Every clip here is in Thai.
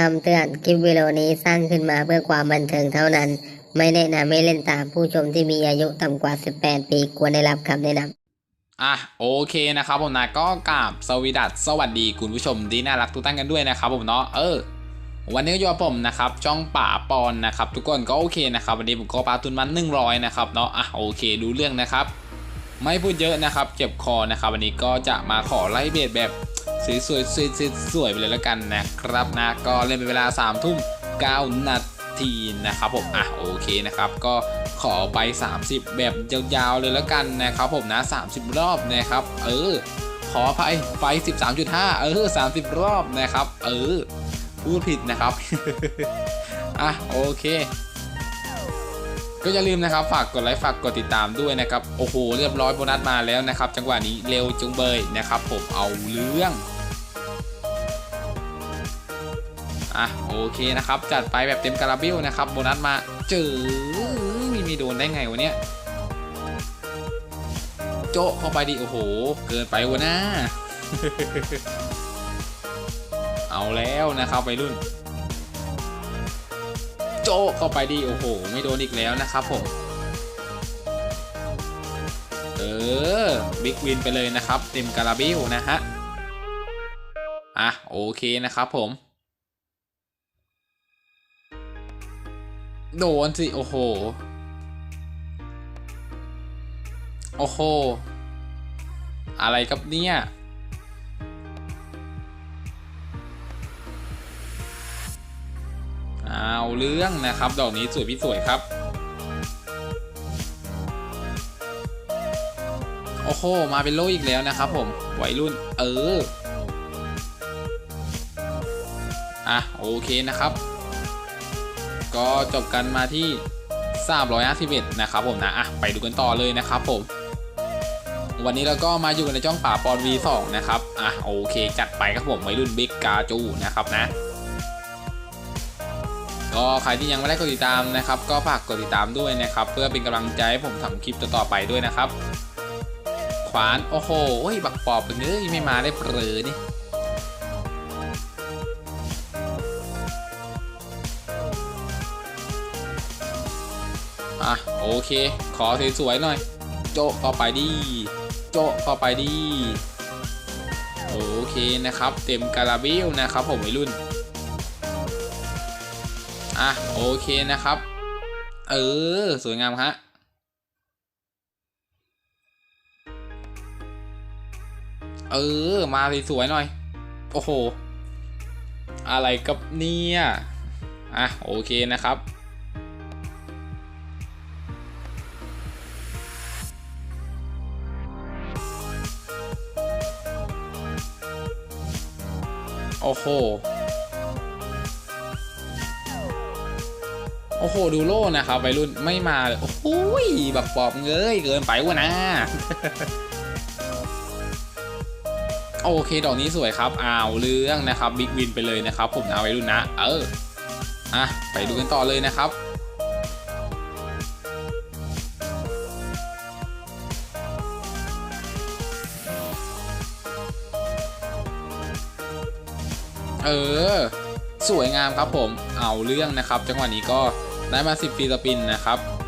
คำเตือนคลิปวิดีโอนี้สร้างขึ้นมาเพื่อความบันเทิงเท่านั้น ไม่แนะนำให้เล่นตามผู้ชมที่มีอายุต่ำกว่า 18 ปีควรได้รับคำแนะนำอะโอเคนะครับผมนะก็กราบสวีดัสสวัสดีคุณผู้ชมที่น่ารักทุกท่านกันด้วยนะครับผมเนาะเออ วันนี้ก็อยู่กับผมนะครับช่องป่าปอนนะครับ ทุกคนก็โอเคนะครับวันนี้ผมก็ปาตุนมัน100นะครับเนาะอะโอเคดูเรื่องนะครับ ไม่พูดเยอะนะครับ เจ็บคอนะครับ วันนี้ก็จะมาขอไล่เบสแบบ สวยๆสวยสวยไปเลยแล้วกันนะครับนะก็เล่นเป็นเวลา3ามทุ่ม9นาทีนะครับผมอะโอเคนะครับก็ขอไป 30 แบบยาวๆเลยแล้วกันนะครับผมนะ 30 รอบนะครับ เออ ขอไปไป 13.5 เออ 30 รอบนะครับ เออพูดผิดนะครับ อะโอเค ก็อย่าลืมนะครับฝากกดไลค์ฝากกดติดตามด้วยนะครับโอ้โหเรียบร้อยโบนัสมาแล้วนะครับ จังหวะนี้เร็วจุงเบยนะครับผมเอาเรื่องอะโอเคนะครับ จัดไปแบบเต็มคาราเบลนะครับโบนัสมาเจอมีมีโดนได้ไงวะเนี่ยโจะเข้าไปดิโอ้โห เกินไปวะนะเอาแล้วนะครับไปรุ่น โจเข้าไปดิ โอ้โห ไม่โดนอีกแล้วนะครับผม เออ บิ๊กวินไปเลยนะครับเต็มการาเบลนะฮะ อะ โอเคนะครับผม โดนสิ โอ้โห โอ้โห อะไรกับเนี่ย เอาเรื่องนะครับ ดอกนี้สวยพี่สวยครับ โอ้โห มาเป็นโลอีกแล้วนะครับผมวัยรุ่น เออ อะ โอเคนะครับ ก็จบกันมาที่351นะครับผมนะอะไปดูกันต่อเลยนะครับผม วันนี้เราก็มาอยู่กันในจ้องป่าปอน V2 นะครับ อะโอเค จัดไปครับผมวัยรุ่นบิ๊กกาจูนะครับนะ ก็ใครที่ยังไม่ได้กดติดตามนะครับ ก็ฝากกดติดตามด้วยนะครับ เพื่อเป็นกำลังใจให้ผมทำคลิปต่อๆไปด้วยนะครับ ขวานโอ้โหโอ้บักปอบเป็นเอ้ยไม่มาได้เปรอนี่อะโอเค ขอสวยๆหน่อย โจะเข้าไปดี โจะเข้าไปดี โอเคนะครับ เต็มกาลาเบลนะครับผมวัยรุ่น อะโอเคนะครับ เออ สวยงามฮะเออ มาสวยๆหน่อย โอ้โห อะไรกับเนี่ยอะ โอเคนะครับ โอ้โห โอ้โหดูโล่นะครับวัยรุ่นไม่มาเลยโอ้โหยแบบปอบเงยเกินไปวะนะ โอเคดอกนี้สวยครับอ้าวเรื่องนะครับบิ๊กวินไปเลยนะครับ ผมนะวัยรุ่นนะ เอออะไปดูกันต่อเลยนะครับเออ สวยงามครับผม เอาเรื่องนะครับ จังหวะนี้ก็ ได้มา 10ฟีสปินนะครับ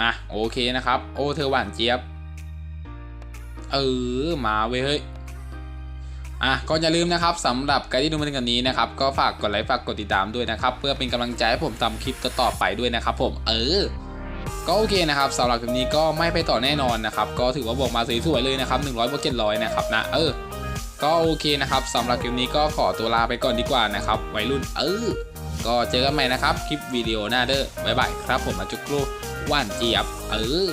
อะโอเคนะครับ โอเธอหวานเจี๊ยบ เออมาเว้ยเฮ้ยอะก็อย่าลืมนะครับสำหรับใครที่ดูมาถึงตอนนี้นะครับ ก็ฝากกดไลค์ฝากกดติดตามด้วยนะครับ เพื่อเป็นกำลังใจให้ผมทำคลิปต่อไปด้วยนะครับ ผมเออก็โอเคนะครับสำหรับคลิปนี้ก็ไม่ไปต่อแน่นอนนะครับ ก็ถือว่าบวกมาสวยๆเลยนะครับ100บวก700นะครับนะเออ ก็โอเคนะครับสำหรับคลิปนี้ก็ขอตัวลาไปก่อนดีกว่านะครับวัยรุ่นเออก็เจอกันใหม่นะครับ คลิปวิดีโอหน้าเด้อบ๊ายบายครับผมอาจุกรู ว่านเจี๊ยบ เออ